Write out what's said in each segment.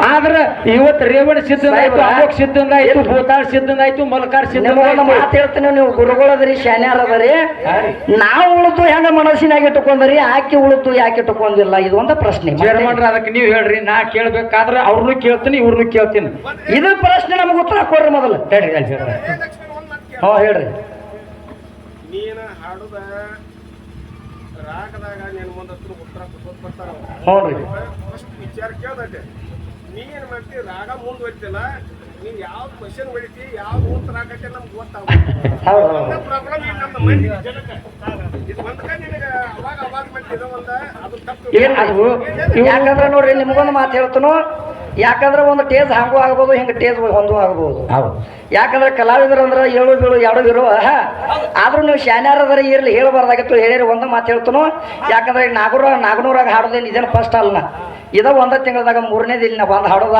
ಆದ್ರ ಇವತ್ತು ರೇವಣ ಸಿದ್ಧನಾಯ್ತು ಅಮೋಕ್ ಸಿದ್ಧನಾಯ್ತು ಭೂತಾಳ್ ಸಿದ್ಧನಾಯ್ತು ಮಲ್ಕಾರ್ ಸಿದ್ಧನಾಯ್ತು ಮಾತು ಹೇಳ್ತೀನಿ ನೀವು ಗುರುಗಳದ್ರಿ ಶಾನ್ಯಾರ ಅದರಿ. ನಾವು ಉಳಿತು ಹೆಂಗ ಮನಸ್ಸಿನಾಗ ಇಟ್ಟುಕೊಂಡ್ರಿ ಆಕೆ ಉಳಿತು ಯಾಕೆ ಇಟ್ಟುಕೊಂಡಿಲ್ಲ ಇದು ಒಂದು ಪ್ರಶ್ನೆ. ಚೇರ್ಮನ್ರ ಅದಕ್ಕೆ ನೀವು ಹೇಳ್ರಿ ನಾ ಕೇಳ್ಬೇಕಾದ್ರೆ ಅವ್ರನ್ನು ಕೇಳ್ತೀನಿ ಇವ್ರನ್ನು ಕೇಳ್ತೀನಿ. ಇದು ಪ್ರಶ್ನೆ ನಮ್ಗೆ ಉತ್ತರ ಕೊಡ್ರಿ ಮೊದಲು. ಹೇಳ್ರಿ. ಹಾ ಹೇಳ್ರಿ. ನೀನ ಹಾಡುದ ರಾಗದಾಗ ನಿನ್ ಮುಂದ ಉತ್ತರ ಕೊಟ್ಟು ಬರ್ತಾರ ಹ್ಞೂ ರೀ. ಫಸ್ಟ್ ವಿಚಾರ ಕೇಳ್ದಟ್ಟೆ. ನೀ ಏನ್ ಮಾಡ್ತಿ? ರಾಗ ಮುಂದುವರಿತಿಲ್ಲ ನೀನ್ ಯಾವ ಕ್ವಶನ್ ಹೊಡಿತಿ ಯಾವ ಉತ್ತರ ಆಗತ್ತೆ ನಮ್ಗೆ ಗೊತ್ತಾಗುತ್ತೆ ಪ್ರಾಬ್ಲಮ್ ನಮ್ಮ ಮಂದಿ ಜನಕ್ಕೆ. ಇದು ಒಂದ್ಕ ನಿನಗೆ ಅವಾಗ ಅವಾಗ ಮತ್ತೆ ಇದು ಒಂದ ಅದು ತಪ್ಪು. ಯಾಕಂದ್ರೆ ನೋಡ್ರಿ ನಿಮ್ಗೊಂದು ಮಾತು ಹೇಳ್ತನು ಯಾಕಂದ್ರೆ ಒಂದು ಟೇಜ್ ಹಂಗೂ ಆಗ್ಬೋದು ಹಿಂಗೆ ಟೇಜ್ ಹೊಂದು ಆಗ್ಬೋದು. ಹೌದು. ಯಾಕಂದ್ರೆ ಕಲಾವಿದರು ಅಂದ್ರೆ ಏಳು ಬೀಳು ಎರಡು ಇರುವ ಆದ್ರೂ ನೀವು ಶಾನ್ಯಾರ ಅದರ ಇರ್ಲಿ ಹೇಳಬಾರ್ದಾಗಿತ್ತು ಹೇಳಿರಿ ಒಂದು ಮಾತು ಹೇಳ್ತನು. ಯಾಕಂದ್ರೆ ನಾಗೂರ ನಾಗನೂರಾಗ ಹಾಡೋದೇನು ಇದೇನು ಫಸ್ಟ್ ಅಲ್ಲ ಇದ ಒಂದ ತಿಂಗಳದಾಗ ಮೂರನೇ ದಿನ ಬಂದು ಹಾಡೋದ.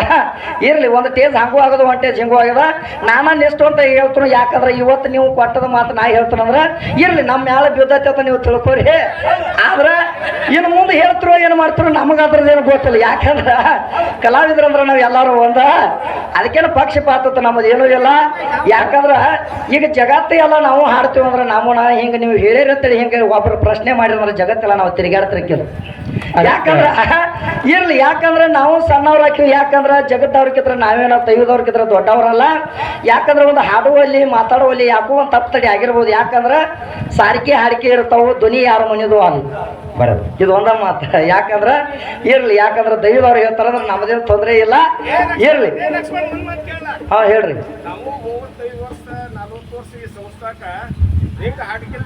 ಇರ್ಲಿ ಒಂದು ಟೇಜ್ ಹಂಗೂ ಆಗೋದು ಒಂದು ಟೇಜ್ ಹಿಂಗೂ ಆಗ್ಯದ ನಾನು ಎಷ್ಟು ಅಂತ ಹೇಳ್ತೀನಿ ಯಾಕಂದ್ರೆ ಇವತ್ತು ನೀವು ಕೊಟ್ಟದ ಮಾತು ನಾ ಹೇಳ್ತೀನಂದ್ರೆ ಇರ್ಲಿ ನಮ್ಮ ಮ್ಯಾಲ ಬಿದ್ದೈತೆ ಅಂತ ನೀವು ತಿಳ್ಕೊರಿ. ಆದ್ರೆ ಇನ್ನು ಮುಂದೆ ಹೇಳ್ತಿರೋ ಏನು ಮಾಡ್ತಿರೋ ನಮಗೆ ಏನು ಗೊತ್ತಿಲ್ಲ. ಯಾಕಂದ್ರೆ ಕಲಾವಿದ್ರಂದ್ರೆ ನಾವು ಎಲ್ಲರೂ ಒಂದ. ಅದಕ್ಕೇನು ಪಕ್ಷಪಾತತ್ತು ನಮ್ಮದು ಏನೂ ಇಲ್ಲ. ಯಾಕಂದ್ರೆ ಈಗ ಜಗತ್ತು ಎಲ್ಲ ನಾವು ಹಾಡ್ತೀವಿ ಅಂದ್ರೆ ನಮ್ಮನ್ನ ಹಿಂಗೆ ನೀವು ಹೇಳಿರತ್ತೇಳಿ ಹಿಂಗೆ ಒಬ್ಬರು ಪ್ರಶ್ನೆ ಮಾಡಿದ್ರೆ ಜಗತ್ತೆಲ್ಲ ನಾವು ತಿರುಗಾಡ್ತಿರ್ಕಿಲ್ಲ. ಯಾಕಂದ್ರೆ ಇರ್ಲಿ ಯಾಕಂದ್ರೆ ನಾವು ಸಣ್ಣವ್ರು ಹಾಕಿವಿ ಯಾಕಂದ್ರೆ ಜಗತ್ತವ್ರಕ್ಕಿತ್ರ ನಾವೇನೋ ತೆಗೆದವ್ರಕ್ಕಿತ್ರ ದೊಡ್ಡವರಲ್ಲ. ಯಾಕಂದ್ರೆ ಒಂದು ಹಾಡುವಲ್ಲಿ ಮಾತಾಡುವಲ್ಲಿ ಯಾಕೋ ಒಂದು ತಪ್ಪು ತಡಿ ಆಗಿರ್ಬೋದು. ಯಾಕಂದ್ರೆ ಸಾರಿಕೆ ಹಾಡಿಕೆ ಇರ್ತಾವು ಧ್ವನಿ ಯಾರ ಮನೆಯದು ಅಲ್ಲ. ಬರೋದು. ಇದು ಒಂದ ಮಾತು. ಯಾಕಂದ್ರೆ ಇರ್ಲಿ ಯಾಕಂದ್ರೆ ದೈವದವ್ರು ಹೇಳ್ತಾರಂದ್ರೆ ನಮ್ಮದೇನು ತೊಂದರೆ ಇಲ್ಲ. ಇರ್ಲಿ. ಹಾಂ ಹೇಳ್ರಿ. ನಾವು ಮೂವತ್ತೈದು ವರ್ಷ ನಲವತ್ತು ವರ್ಷ ಈ ಸಂಸ್ಥಾಕ ಹೆಂಗ ಹಾಡಿಕೆ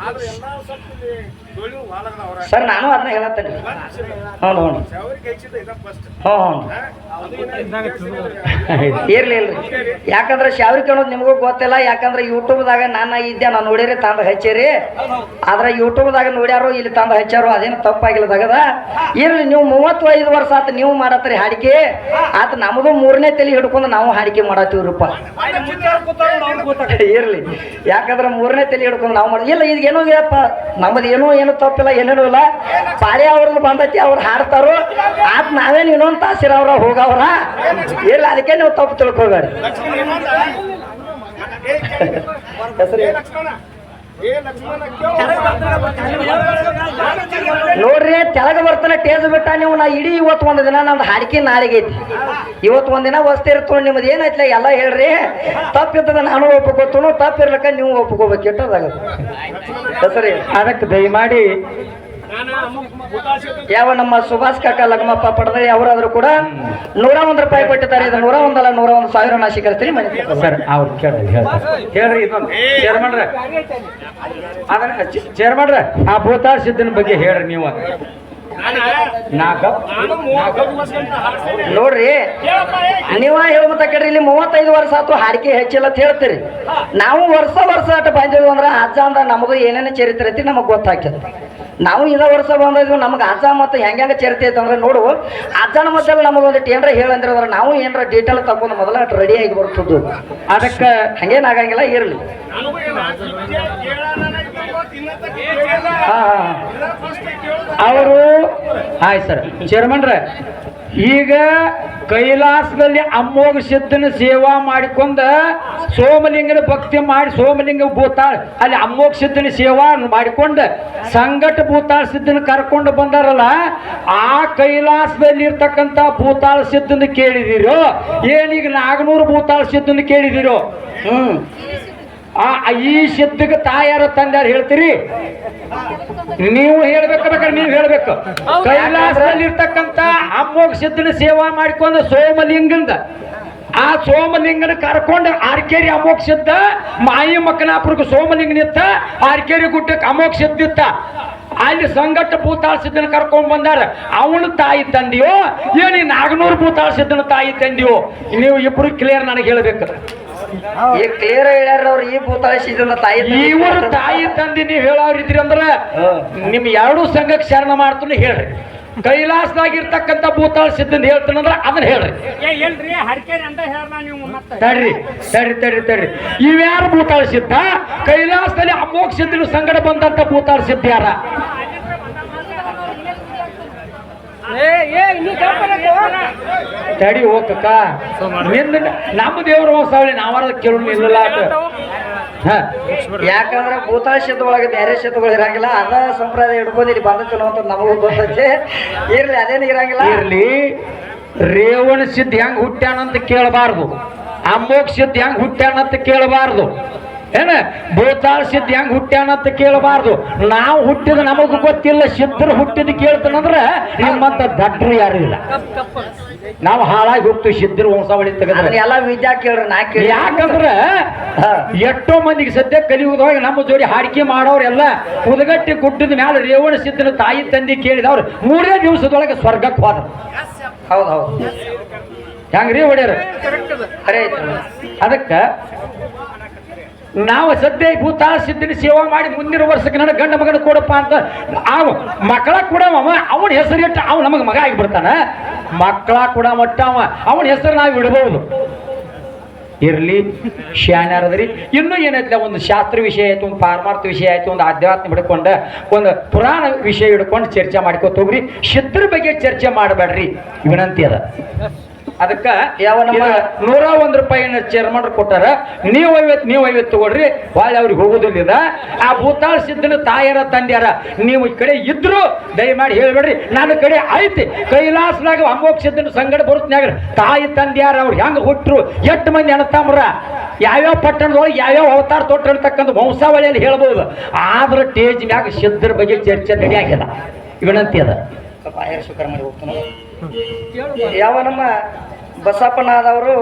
ಆದ್ರೆ ಎಲ್ಲ ಸ್ವಲ್ಪ ಇಲ್ಲಿ ಸರ್ ನಾನು ಅದನ್ನ ಹೇಳತ್ತೇನೆ. ಹೌದು ಹ್ಞೂ ಶಾವರಿಗೆ ಹೆಚ್ಚಿದ ಇದ ಫಸ್ಟ್ ಹ್ಞೂ ಹ್ಞೂ. ಇರ್ಲಿ ಇಲ್ರಿ ಯಾಕಂದ್ರೆ ಶಾವ್ರಿ ಕೇಳೋದು ನಿಮಗೂ ಗೊತ್ತಿಲ್ಲ ಯಾಕಂದ್ರೆ ಯೂಟ್ಯೂಬ್ದಾಗ ನಾನು ಇದ್ದೆ ನಾನು ನೋಡಿರಿ ತಂದು ಹಚ್ಚಿರಿ. ಆದ್ರೆ ಯೂಟ್ಯೂಬ್ದಾಗ ನೋಡ್ಯಾರು ಇಲ್ಲಿ ತಂದು ಹಚ್ಚಾರು ಅದೇನು ತಪ್ಪಾಗಿಲ್ಲ ತಗದ. ಇರ್ಲಿ ನೀವು ಮೂವತ್ತು ಐದು ವರ್ಷ ಆತ ನೀವು ಮಾಡತ್ರಿ ಹಾಡಿಕೆ. ಆತ ನಮಗೂ ಮೂರನೇ ತಲೆ ಹಿಡ್ಕೊಂಡು ನಾವು ಹಾಡಿಕೆ ಮಾಡತ್ತೀವ್ರಪ್ಪ. ಇರ್ಲಿ ಯಾಕಂದ್ರೆ ಮೂರನೇ ತಲೆ ಹಿಡ್ಕೊಂಡು ನಾವು ಮಾಡಿ ಇಲ್ಲ ಇದು ಏನೋ ಇದೆಯಪ್ಪ ನಮ್ಮದು ಏನೋ ಏನೋ ತಪ್ಪಿಲ್ಲ ಏನೇನೂ ಇಲ್ಲ. ಪಾಳೆ ಅವ್ರದ್ದು ಬಂದೈತಿ ಅವ್ರು ಹಾಡ್ತಾರೋ ಆತ್ ನಾವೇನು ಇನ್ನೊಂದು ತಾಸಿರವ್ರ ಹೋಗವ್ರ? ಇಲ್ಲ ಅದಕ್ಕೆ ನೀವು ತಪ್ಪು ತಿಳ್ಕೊಬೇಡ. ಹೆಸರು ನೋಡ್ರಿ ತೆಳಗ ಬರ್ತಾನೆ ಟೇಜ್ ಬಿಟ್ಟ ನೀವು. ನಾ ಇಡೀ ಇವತ್ತು ಒಂದು ದಿನ ನಮ್ದು ಹಾಡಿಕೆ ನಾಳೆಗೆ ಐತಿ. ಇವತ್ತು ಒಂದಿನ ವಸ್ತಿ ಇರ್ತೋ ನಿಮ್ದು ಏನೈತ್ಲ ಎಲ್ಲ ಹೇಳ್ರಿ. ತಪ್ಪಿರ್ತದ ನಾನು ಒಪ್ಕೋತನು ತಪ್ಪಿರ್ಲಕ್ಕ ನೀವು ಒಪ್ಕೋಬೇಕು ಇಟ್ಟದಾಗದು ಸರಿ ಅದಕ್ಕೆ ದಯಮಾಡಿ ಯಾವ ನಮ್ಮ ಸುಭಾಷ್ ಕಾಕ ಲಗ್ಮಪ್ಪ ಪಡೆದ್ರೆ ಅವರಾದ್ರೂ ಕೂಡ ನೂರ ಒಂದ್ ರೂಪಾಯಿ ಕೊಟ್ಟಿದ್ದಾರೆ. ಇದು ನೂರ ಒಂದಲ್ಲ ನೂರ ಒಂದು ಸಾವಿರ ನಾ ಸ್ವೀಕರಿಸ್ತೀನಿ ಮನೆ. ಸರ್ ಅವ್ರು ಹೇಳ್ರಿ ಇದೊಂದು. ಚೇರ್ಮನ್ರ ಅದನ್ನ ಚೇರ್ಮನ್ರ ಆ ಭೂತಾಳ್ ಸಿದ್ಧನ ಬಗ್ಗೆ ಹೇಳ್ರಿ ನೀವು ನೋಡ್ರಿ ನೀವ ಕೇಳ್ರಿ ಇಲ್ಲಿ ಮೂವತ್ತೈದು ವರ್ಷ ಆತು ಹಾಡಿಕೆ ಹೆಚ್ಚಿಲ್ಲ ಅಂತ ಹೇಳ್ತೀರಿ. ನಾವು ವರ್ಷ ವರ್ಷ ಅಟ ಬಂದಿದ್ವಿ ಅಂದ್ರೆ ಅಜ್ಜ ಅಂದ್ರೆ ನಮಗೂ ಏನೇನು ಚರಿತ್ರೆ ಐತಿ ನಮಗೆ ನಾವು ಇದ ವರ್ಷ ಬಂದಿದ್ವಿ ನಮ್ಗೆ ಅಜ್ಜ ಮತ್ತು ಹೆಂಗೆ ಚರಿತೆ ಅಂದ್ರೆ ನೋಡು, ಅಜ್ಜನ ಮಧ್ಯೆ ನಮಗೆ ಒಂದು ಏನ್ರ ಹೇಳಂದ್ರೆ ನಾವು ಏನರ ಡೀಟೇಲ್ ತಗೊಂಡು ಮೊದಲ ರೆಡಿ ಆಗಿ ಬರ್ತದ್ದು ಅದಕ್ಕೆ ಹಂಗೇನ್ ಆಗಂಗಿಲ್ಲ, ಇರಲಿ. ಅವರು ಆಯ್ತು ಸರ್ ಚೇರ್ಮನ್ರ ಈಗ ಕೈಲಾಸದಲ್ಲಿ ಅಮ್ಮೋಗ ಸಿದ್ಧನ ಸೇವಾ ಮಾಡಿಕೊಂಡ ಸೋಮಲಿಂಗನ ಭಕ್ತಿ ಮಾಡಿ ಸೋಮಲಿಂಗ ಭೂತಾಳ್, ಅಲ್ಲಿ ಅಮ್ಮೋಗ ಸಿದ್ಧನ ಸೇವಾ ಮಾಡಿಕೊಂಡ ಸಂಗಟ ಭೂತಾಳ ಸಿದ್ಧನ ಕರ್ಕೊಂಡು ಬಂದಾರಲ್ಲ, ಆ ಕೈಲಾಸದಲ್ಲಿ ಇರ್ತಕ್ಕಂಥ ಭೂತಾಳ ಸಿದ್ಧನ ಕೇಳಿದಿರೋ ಏನೀಗ ನಾಗನೂರು ಭೂತಾಳ ಸಿದ್ಧನ ಕೇಳಿದಿರೋ? ಹ್ಮ್. ಆ ಈ ಸಿದ್ಧಗೆ ತಾಯಾರ ತಂದಾರ ಹೇಳ್ತೀರಿ? ನೀವು ಹೇಳ್ಬೇಕು ಬೇಕಾದ್ರೆ ನೀವು ಹೇಳ್ಬೇಕು. ಕೈಲಾಸದಲ್ಲಿ ಇರ್ತಕ್ಕಂತ ಅಮ್ಮೋಗ ಸಿದ್ಧನ ಸೇವಾ ಮಾಡಿಕೊಂಡು ಸೋಮಲಿಂಗಂದ ಆ ಸೋಮಲಿಂಗನ ಕರ್ಕೊಂಡು ಆರ್ಕೇರಿ ಅಮೋಕ್ ಸಿದ್ಧ ಮಾಯಿ ಮಕ್ಕನಾಪುರಕ್ಕೆ ಸೋಮಲಿಂಗ ಇತ್ತ ಆರ್ಕೇರಿ ಗುಡ್ಡಕ್ಕೆ ಅಮೋಕ್ ಸಿದ್ಧ ಇತ್ತ. ಅಲ್ಲಿ ಸಂಗಟ ಭೂತಾಳ ಸಿದ್ಧನ ಕರ್ಕೊಂಡ್ ಬಂದಾರ. ಅವನು ತಾಯಿ ತಂದಿಯೋ ಏನಿ ನಾಗನೂರು ಭೂತಾಳ ಸಿದ್ಧನ ತಾಯಿ ತಂದಿಯೋ ನೀವು ಇಬ್ರು ಕ್ಲಿಯರ್ ನನಗೆ ಹೇಳ್ಬೇಕು. ಈಗ ಕ್ಲಿಯರ್ ಹೇಳ್ಯಾರ ಅವ್ರು ಈ ಭೂತಾಳಿಸಿದ ತಾಯಿ ತಂದೆ. ಇವರು ತಾಯಿ ತಂದೆ ನೀವು ಹೇಳೋರಿದ್ರಿ ಅಂದ್ರ ನಿಮ್ ಎರಡು ಸಂಘಕ್ಕೆ ಶರಣ ಮಾಡ್ತೀನಿ ಹೇಳ್ರಿ. ಕೈಲಾಸದಾಗಿರ್ತಕ್ಕಂಥ ಭೂತಾಳ ಸಿದ್ಧಂದ ಹೇಳ್ತಾನಂದ್ರ ಅದನ್ನ ಹೇಳ್ರಿ. ಹೇಳ್ರಿ ಹರಕೆರಿ ಅಂತ ಹೇಳ ನೀವು ಮತ್ತೆ. ತಡ್ರಿ ತಡ್ರಿ ತಡ್ರಿ ತಡ್ರಿ. ಇವ್ಯಾರು ಭೂತಾಳ ಸಿದ್ಧ? ಕೈಲಾಸದಲ್ಲಿ ಅಮೋಕ್ಷ ಸಿದ್ಧನ ಸಂಗಡ ಬಂದಂತ ಭೂತಾಳ ಸಿದ್ಧ ಯಾರ? ತಡಿ ಹೋಗಕ್ಕ ನಿಂದ ನಮ್ಮ ದೇವ್ರ ವಂಶಾವಳಿ ನಾವಾರ ಕೇಳೋಣ ಇಲ್ಲ ಹಾ. ಯಾಕಂದ್ರೆ ಭೂತಾಳ ಶಬ್ದ ಒಳಗೆ ಬೇರೆ ಶಬ್ದಗಳು ಇರಂಗಿಲ್ಲ. ಅದ ಸಂಪ್ರದಾಯ ಹಿಡ್ಕೊಂಡು ಇಲ್ಲಿ ಚಲೋ ಅಂತ ನಮಗೂ ಗೊತ್ತೈತೆ. ಇರ್ಲಿ ಅದೇನು ಇರಂಗಿಲ್ಲ. ಇರ್ಲಿ. ರೇವಣ ಸಿದ್ಧ ಹೆಂಗ್ ಹುಟ್ಟ್ಯಾನಂತ ಕೇಳಬಾರ್ದು. ಅಮ್ಮೋಕ್ ಸಿದ್ಧ ಹೆಂಗ್ ಹುಟ್ಟ್ಯಾನಂತ ಕೇಳಬಾರ್ದು. ಏನ ಭೂತಾಳ ಸಿದ್ಧ ಹೆಂಗ್ ಹುಟ್ಟ್ಯಾನಂತ ಕೇಳಬಾರ್ದು. ನಾವು ಹುಟ್ಟಿದ ನಮಗೂ ಗೊತ್ತಿಲ್ಲ ಸಿದ್ಧರು ಹುಟ್ಟಿದ ಕೇಳ್ತಾನಂದ್ರ ನಿಮ್ಮಂತ ದಡ್ರು ಯಾರು ಇಲ್ಲ. ನಾವು ಹಾಳಾಗಿ ಹೋಗ್ತೀವಿ ಸಿದ್ಧರು ವಂಶಾವಳಿ ತೆಗೆದ್ರೆ. ಎಲ್ಲ ವಿದ್ಯಾ ಕೇಳ್ರಿ ನಾ ಕೇಳಿ ಯಾಕಂದ್ರ. ಎಷ್ಟೋ ಮಂದಿಗೆ ಸದ್ಯ ಕಲಿಯುವುದಾಗ ನಮ್ಮ ಜೋಡಿ ಹಾಡಿಕೆ ಮಾಡೋರೆಲ್ಲ ಉದಗಟ್ಟಿ ಗುಡ್ಡದ ಮ್ಯಾಲ ರೇವಣ ಸಿದ್ಧನ ತಾಯಿ ತಂದೆ ಕೇಳಿದವ್ರು ಮೂರೇ ದಿವಸದೊಳಗೆ ಸ್ವರ್ಗಕ್ಕೆ ಹೋದ್ರು. ಹೌದೌದು ಹೌದು. ಹೆಂಗ್ರಿ ರೀ ಖರೆ ಐತಿ ಅದಕ್ಕ ನಾವು ಸದ್ಯ ಭೂತ ಸಿದ್ಧನ ಸೇವಾ ಮಾಡಿ ಮುಂದಿನ ವರ್ಷಕ್ಕೆ ನನ್ನ ಗಂಡ ಮಗನ ಕೊಡಪ್ಪ ಅಂತ ಅವ ಮಕ್ಕಳ ಕೂಡ ಅವ ಅವನ ಹೆಸರು ಇಟ್ಟ ಅವ ನಮಗೆ ಮಗ ಆಗಿಬಿಡ್ತಾನ ಮಕ್ಕಳ ಕೂಡ ಮಟ್ಟ ಅವ, ಅವನ ಹೆಸರು ನಾವು ಇಡಬಹುದು ಇರ್ಲಿ ಶಾಣ್ಯಾರದ್ರಿ ಇನ್ನೂ ಏನೈತಿಲ್ಲ ಒಂದು ಶಾಸ್ತ್ರ ವಿಷಯ ಆಯ್ತು, ಒಂದು ಪಾರಮಾರ್ಥ ವಿಷಯ ಆಯ್ತು, ಒಂದು ಆಧ್ಯಾತ್ಮ ಹಿಡ್ಕೊಂಡು, ಒಂದು ಪುರಾಣ ವಿಷಯ ಹಿಡ್ಕೊಂಡು ಚರ್ಚೆ ಮಾಡ್ಕೊತ ಹೋಗ್ರಿ. ಸಿದ್ಧರ ಬಗ್ಗೆ ಚರ್ಚೆ ಮಾಡಬೇಡ್ರಿ. ವಿನಂತಿ ಅದ. ಅದಕ್ಕ ಯಾವ ನಮ್ಮ- ನೂರ ಒಂದ್ ರೂಪಾಯಿನ ಚೇರ್ಮನ್ ಕೊಟ್ಟಾರ ನೀವು ಐವತ್ತು ನೀವು ಐವತ್ತು ತಗೊಳ್ರಿ ಬಾಳೆ ಅವ್ರಿಗೆ ಹೋಗೋದಿಲ್ಲ ಆ ಭೂತಾಳ ಸಿದ್ಧನ ತಾಯರ ತಂದ್ಯಾರ ನೀವು ಈ ಕಡೆ ಇದ್ರು ದಯಮಾಡಿ ಹೇಳ್ಬೇಡ್ರಿ ನನ್ನ ಕಡೆ ಐತಿ. ಕೈಲಾಸದಾಗ ಅಂಬೋಕ್ ಸಿದ್ಧನ ಸಂಗಡ ಬರುತ್ತನ್ಯಾಗ ತಾಯಿ ತಂದ್ಯಾರ ಅವ್ರು ಹೆಂಗ್ ಹುಟ್ರು ಎಷ್ಟು ಮಂದಿ ಅಣತಾಮ್ರ ಯಾವ್ಯಾವ ಪಟ್ಟಣದೊಳಗೆ ಯಾವ್ಯಾವ ಅವತಾರ ತೊಟ್ಟಿರ್ತಕ್ಕಂಥ ಅಂತಕ್ಕಂಥ ವಂಶಾವಳಿಯಲ್ಲಿ ಹೇಳ್ಬೋದು. ಆದ್ರ ಟೇಜ್ ಮ್ಯಾಗ ಸಿದ್ಧರ ಬಗ್ಗೆ ಚರ್ಚೆ ನಡೆಯಾಗಿಲ್ಲ ವಿನಂತಿ ಅದ. ಸ್ವಲ್ಪ ಆಯರ್ ಸ್ವೀಕಾರ ಮಾಡಿ ಹೋಗ್ತಾನೆ. ಯಾವ ನಮ್ಮ ಬಸಪ್ಪನಾದವರು